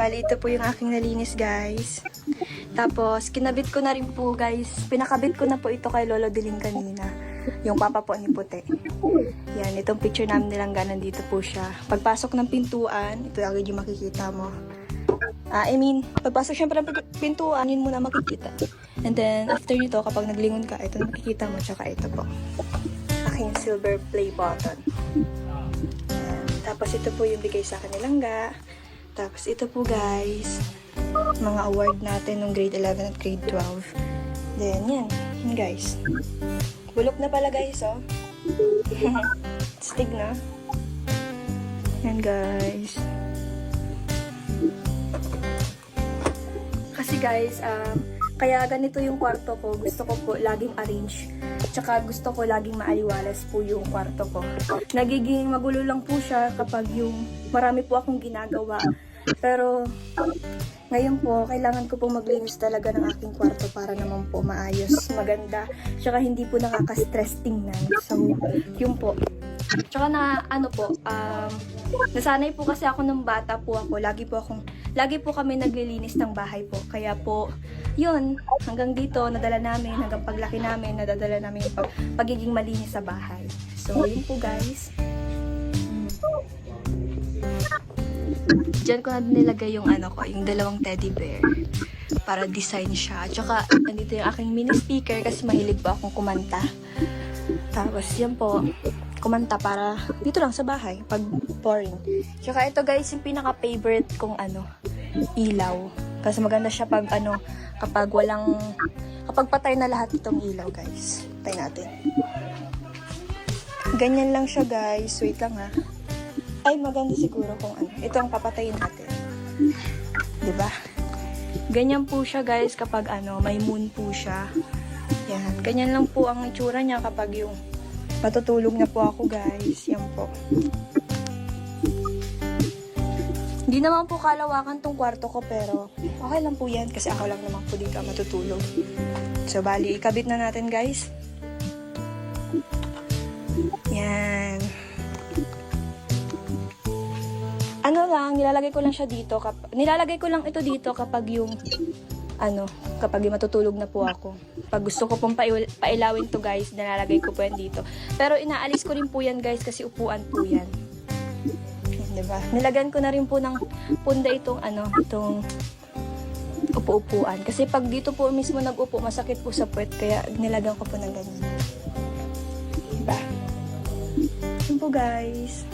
Bali, ito po yung aking nalinis, guys. Tapos, kinabit ko na rin po, guys. Pinakabit ko na po ito kay Lolo Diling kanina. Yung papa po ni Puti. Yan, itong picture namin nilang ganan dito po siya. Pagpasok ng pintuan, ito agad yung makikita mo. Ah, I mean, pagpasok syempre ng pin- pintuan, yun muna makikita. And then, after nito, kapag naglingon ka, ito makikita mo, tsaka ito po. Aking silver play button. Tapos, ito po yung bigay sa akin ni Langga. Tapos, ito po guys, mga award natin nung grade 11 at grade 12. Then, yan. Yan guys. Bulok na pala guys, oh. Stig na. Yan guys. Kasi guys, um, kaya ganito yung kwarto ko. Gusto ko po laging arrange. Tsaka gusto ko laging maaliwalas po yung kwarto ko. Nagiging magulo lang po siya kapag yung marami po akong ginagawa. Pero ngayon po, kailangan ko po maglinis talaga ng aking kwarto para naman po maayos, maganda. Tsaka hindi po nakaka-stress tingnan. So, yun po. Tsaka na ano po, um, nasanay po kasi ako nung bata po ako. Lagi po akong, lagi po kami naglilinis ng bahay po. Kaya po, yun, hanggang dito, nadala namin, hanggang paglaki namin, nadadala namin yung pag- pagiging malinis sa bahay. So, yun po guys. Diyan ko na nilagay yung ano ko, yung dalawang teddy bear para design siya. At saka, nandito yung aking mini speaker kasi mahilig po akong kumanta. Tapos, yan po, kumanta para dito lang sa bahay, pag boring. Tsaka ito guys, yung pinaka-favorite kong ano, ilaw. Kasi maganda siya pag ano, kapag walang, kapag patay na lahat itong ilaw guys. Patay natin. Ganyan lang siya guys. Wait lang ha. Ay, maganda siguro kung ano. Ito ang papatayin natin. ba? Ganyan po siya guys kapag ano, may moon po siya. Yan. Ganyan lang po ang itsura niya kapag yung matutulog na po ako guys. Yan po. Naman po kalawakan tong kwarto ko pero okay lang po yan kasi ako lang naman po dito matutulog. So bali, ikabit na natin guys. Yan. Ano lang, nilalagay ko lang siya dito. Kap- nilalagay ko lang ito dito kapag yung, ano, kapag matutulog na po ako. Pag gusto ko pong paiw- pailawin to guys, nilalagay ko po yan dito. Pero inaalis ko rin po yan guys kasi upuan po yan. Yan, Diba? Nilagyan ko na rin po ng punda itong, ano, itong upo-upuan. Kasi pag dito po mismo nag-upo, masakit po sa puwet. Kaya nilagyan ko po ng ganyan. Diba? Yun po guys.